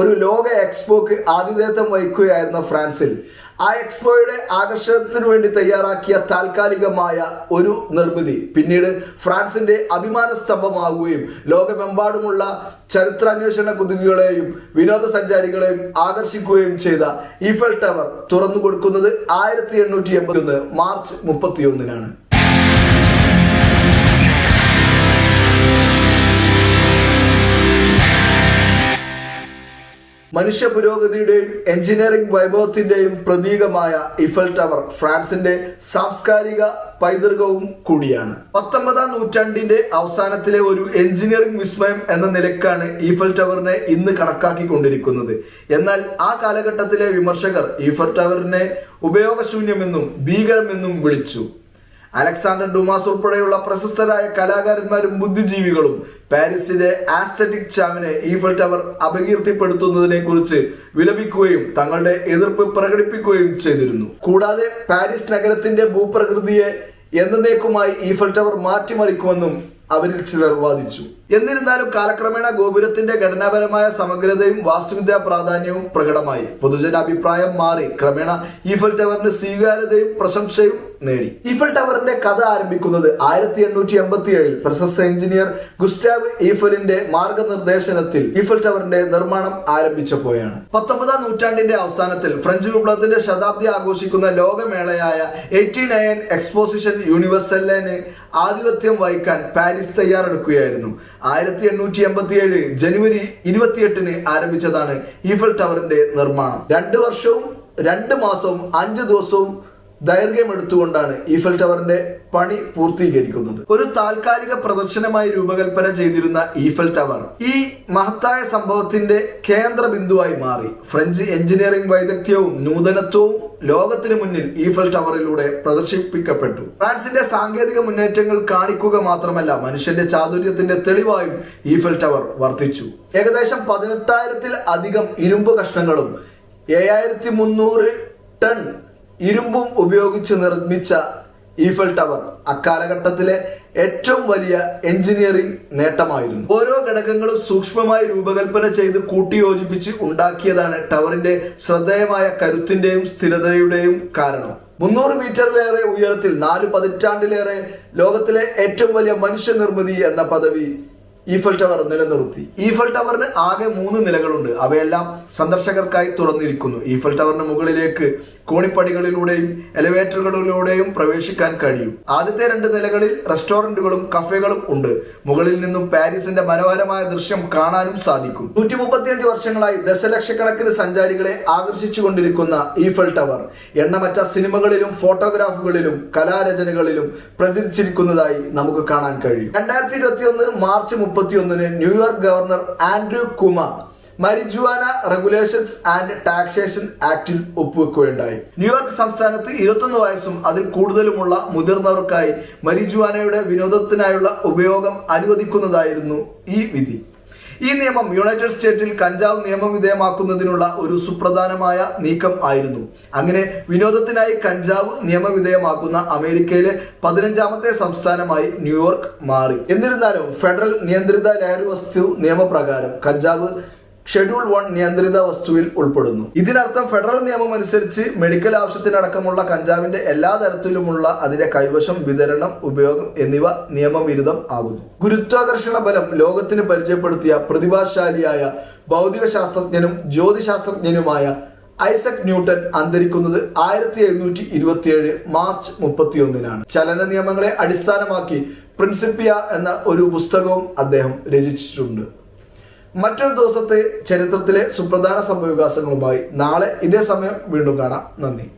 ഒരു ലോക എക്സ്പോക്ക് ആതിഥേയത്വം വഹിക്കുകയായിരുന്ന ഫ്രാൻസിൽ. ആ എക്സ്പോയുടെ ആകർഷണത്തിനു വേണ്ടി തയ്യാറാക്കിയ താൽക്കാലികമായ ഒരു നിർമ്മിതി പിന്നീട് ഫ്രാൻസിന്റെ അഭിമാന സ്തംഭമാകുകയും ലോകമെമ്പാടുമുള്ള ചരിത്രാന്വേഷണ കുതുകുകളെയും വിനോദസഞ്ചാരികളെയും ആകർഷിക്കുകയും ചെയ്ത ഈഫൽ ടവർ തുറന്നു കൊടുക്കുന്നത് ആയിരത്തി എണ്ണൂറ്റി എൺപത്തി ഒന്ന് മാർച്ച് മുപ്പത്തിയൊന്നിനാണ്. മനുഷ്യ പുരോഗതിയുടെയും എഞ്ചിനീയറിംഗ് വൈഭവത്തിന്റെയും പ്രതീകമായ ഇഫൽ ടവർ ഫ്രാൻസിന്റെ സാംസ്കാരിക പൈതൃകവും കൂടിയാണ്. പത്തൊമ്പതാം നൂറ്റാണ്ടിന്റെ അവസാനത്തിലെ ഒരു എഞ്ചിനീയറിംഗ് വിസ്മയം എന്ന നിലക്കാണ് ഈഫൽ ടവറിനെ ഇന്ന് കണക്കാക്കിക്കൊണ്ടിരിക്കുന്നത്. എന്നാൽ ആ കാലഘട്ടത്തിലെ വിമർശകർ ഈഫൽ ടവറിനെ ഉപയോഗശൂന്യമെന്നും ഭീകരമെന്നും വിളിച്ചു. അലക്സാണ്ടർ ഡുമാസ് ഉൾപ്പെടെയുള്ള പ്രശസ്തരായ കലാകാരന്മാരും ബുദ്ധിജീവികളും പാരീസിലെ ആസ്തറ്റിക് ചാമിനെ ഈഫൽ ടവർ അപകീർത്തിപ്പെടുത്തുന്നതിനെ കുറിച്ച് വിലപിക്കുകയും തങ്ങളുടെ എതിർപ്പ് പ്രകടിപ്പിക്കുകയും ചെയ്തിരുന്നു. കൂടാതെ പാരീസ് നഗരത്തിന്റെ ഭൂപ്രകൃതിയെ എന്നേക്കുമായി ഈഫൽ ടവർ മാറ്റിമറിക്കുമെന്നും അവരിൽ ചിലർ വാദിച്ചു. എന്നിരുന്നാലും കാലക്രമേണ ഗോപുരത്തിന്റെ ഘടനാപരമായ സമഗ്രതയും വാസ്തുവിദ്യാ പ്രാധാന്യവും പ്രകടമായി. പൊതുജന അഭിപ്രായം മാറി. ക്രമേണ ഈഫൽ ടവറിന് സ്വീകാര്യതയും പ്രശംസയും നേടി. ഈഫൽ ടവറിന്റെ കഥ ആരംഭിക്കുന്നത് ആയിരത്തി എണ്ണൂറ്റി എൺപത്തി ഏഴിൽ പ്രശസ്ത എഞ്ചിനീയർ ഗുസ്റ്റാവ് ഈഫലിന്റെ മാർഗനിർദ്ദേശനത്തിൽ ഈഫൽ ടവറിന്റെ നിർമ്മാണം ആരംഭിച്ചപ്പോഴാണ്. പത്തൊമ്പതാം നൂറ്റാണ്ടിന്റെ അവസാനത്തിൽ ഫ്രഞ്ച് വിപ്ലവത്തിന്റെ ശതാബ്ദി ആഘോഷിക്കുന്ന ലോകമേളയായ എയ്റ്റി നയൻ എക്സ്പോസിഷൻ യൂണിവേഴ്സലിന് ആധിപത്യം വഹിക്കാൻ പാരീസ് തയ്യാറെടുക്കുകയായിരുന്നു. ആയിരത്തി എണ്ണൂറ്റി എൺപത്തി ഏഴ് ജനുവരി ഇരുപത്തിയെട്ടിന് ആരംഭിച്ചതാണ് ഈഫൽ ടവറിന്റെ നിർമ്മാണം. രണ്ട് വർഷവും രണ്ട് മാസവും അഞ്ച് ദിവസവും ദൈർഘ്യമെടുത്തുകൊണ്ടാണ് ഈഫൽ ടവറിന്റെ പണി പൂർത്തീകരിക്കുന്നത്. ഒരു താൽക്കാലിക പ്രദർശനമായി രൂപകൽപ്പന ചെയ്തിരുന്ന ഈഫൽ ടവർ ഈ മഹത്തായ സംഭവത്തിന്റെ കേന്ദ്ര ബിന്ദുവായി മാറി. ഫ്രഞ്ച് എഞ്ചിനീയറിംഗ് വൈദഗ്ധ്യവും നൂതനത്വവും ലോകത്തിന് മുന്നിൽ ഈഫൽ ടവറിലൂടെ പ്രദർശിപ്പിക്കപ്പെട്ടു. ഫ്രാൻസിന്റെ സാങ്കേതിക മുന്നേറ്റങ്ങൾ കാണിക്കുക മാത്രമല്ല മനുഷ്യന്റെ ചാതുര്യത്തിന്റെ തെളിവായും ഈഫൽ ടവർ വർദ്ധിച്ചു. ഏകദേശം പതിനെട്ടായിരത്തിൽ അധികം ഇരുമ്പ് കഷ്ണങ്ങളും ഏഴായിരത്തി മുന്നൂറ് ടൺ ഇരുമ്പും ഉപയോഗിച്ച് നിർമ്മിച്ച ഈഫൽ ടവർ അക്കാലഘട്ടത്തിലെ ഏറ്റവും വലിയ എഞ്ചിനീയറിംഗ് നേട്ടമായിരുന്നു. ഓരോ ഘടകങ്ങളും സൂക്ഷ്മമായി രൂപകൽപ്പന ചെയ്ത് കൂട്ടിയോജിപ്പിച്ച് ഉണ്ടാക്കിയതാണ് ടവറിന്റെ ശ്രദ്ധേയമായ കരുത്തിന്റെയും സ്ഥിരതയുടെയും കാരണം. മുന്നൂറ് മീറ്ററിലേറെ ഉയരത്തിൽ നാല് പതിറ്റാണ്ടിലേറെ ലോകത്തിലെ ഏറ്റവും വലിയ മനുഷ്യനിർമ്മിതി എന്ന പദവി ഈഫൽ ടവർ നിലനിർത്തി. ഈഫൽ ടവറിന് ആകെ മൂന്ന് നിലകളുണ്ട്. അവയെല്ലാം സന്ദർശകർക്കായി തുറന്നിരിക്കുന്നു. ഈഫൽ ടവറിന് മുകളിലേക്ക് കോണിപ്പടികളിലൂടെയും എലിവേറ്ററുകളിലൂടെയും പ്രവേശിക്കാൻ കഴിയും. ആദ്യത്തെ രണ്ട് നിലകളിൽ റെസ്റ്റോറന്റുകളും കഫേകളും ഉണ്ട്. മുകളിൽ നിന്നും പാരീസിന്റെ മനോഹരമായ ദൃശ്യം കാണാനും സാധിക്കും. നൂറ്റി മുപ്പത്തിയഞ്ച് വർഷങ്ങളായി ദശലക്ഷക്കണക്കിന് സഞ്ചാരികളെ ആകർഷിച്ചു കൊണ്ടിരിക്കുന്ന ഈഫൽ ടവർ എണ്ണമറ്റ സിനിമകളിലും ഫോട്ടോഗ്രാഫുകളിലും കലാരചനകളിലും പ്രചരിച്ചിരിക്കുന്നതായി നമുക്ക് കാണാൻ കഴിയും. രണ്ടായിരത്തി ഇരുപത്തി ഒന്ന് മാർച്ച് മുപ്പത്തിയൊന്നിന് New York governor Andrew Cuomo marijuana regulations and taxation ആക്ടിൽ ഒപ്പുവെക്കുകയുണ്ടായി. ന്യൂയോർക്ക് സംസ്ഥാനത്ത് ഇരുപത്തൊന്ന് വയസ്സും അതിൽ കൂടുതലുമുള്ള മുതിർന്നവർക്കായി മരിജുവാനയുടെ വിനോദത്തിനായുള്ള ഉപയോഗം അനുവദിക്കുന്നതായിരുന്നു ഈ വിധി. ഈ നിയമം യുണൈറ്റഡ് സ്റ്റേറ്റിൽ കഞ്ചാവ് നിയമവിധേയമാക്കുന്നതിനുള്ള ഒരു സുപ്രധാനമായ നീക്കം ആയിരുന്നു. അങ്ങനെ വിനോദത്തിനായി കഞ്ചാവ് നിയമവിധേയമാക്കുന്ന അമേരിക്കയിലെ പതിനഞ്ചാമത്തെ സംസ്ഥാനമായി ന്യൂയോർക്ക് മാറി. എന്നിരുന്നാലും ഫെഡറൽ നിയന്ത്രിത ലഹരി വസ്തു നിയമപ്രകാരം കഞ്ചാവ് ഷെഡ്യൂൾ വൺ നിയന്ത്രിത വസ്തുവിൽ ഉൾപ്പെടുന്നു. ഇതിനർത്ഥം ഫെഡറൽ നിയമം അനുസരിച്ച് മെഡിക്കൽ ആവശ്യത്തിനടക്കമുള്ള കഞ്ചാവിന്റെ എല്ലാ തരത്തിലുമുള്ള അതിന്റെ കൈവശം വിതരണം ഉപയോഗം എന്നിവ നിയമവിരുദ്ധം ആകുന്നു. ഗുരുത്വാകർഷണ ബലം ലോകത്തിന് പരിചയപ്പെടുത്തിയ പ്രതിഭാശാലിയായ ഭൗതിക ശാസ്ത്രജ്ഞനും ജ്യോതിശാസ്ത്രജ്ഞനുമായ ഐസക് ന്യൂട്ടൺ അന്തരിക്കുന്നത് ആയിരത്തി എഴുന്നൂറ്റി ഇരുപത്തിയേഴ് മാർച്ച് മുപ്പത്തിയൊന്നിനാണ്. ചലന നിയമങ്ങളെ അടിസ്ഥാനമാക്കി പ്രിൻസിപ്പിയ എന്ന ഒരു പുസ്തകവും അദ്ദേഹം രചിച്ചിട്ടുണ്ട്. മറ്റൊരു ദിവസത്തെ ചരിത്രത്തിലെ സുപ്രധാന സംഭവവികാസങ്ങളുമായി നാളെ ഇതേ സമയം വീണ്ടും കാണാം. നന്ദി.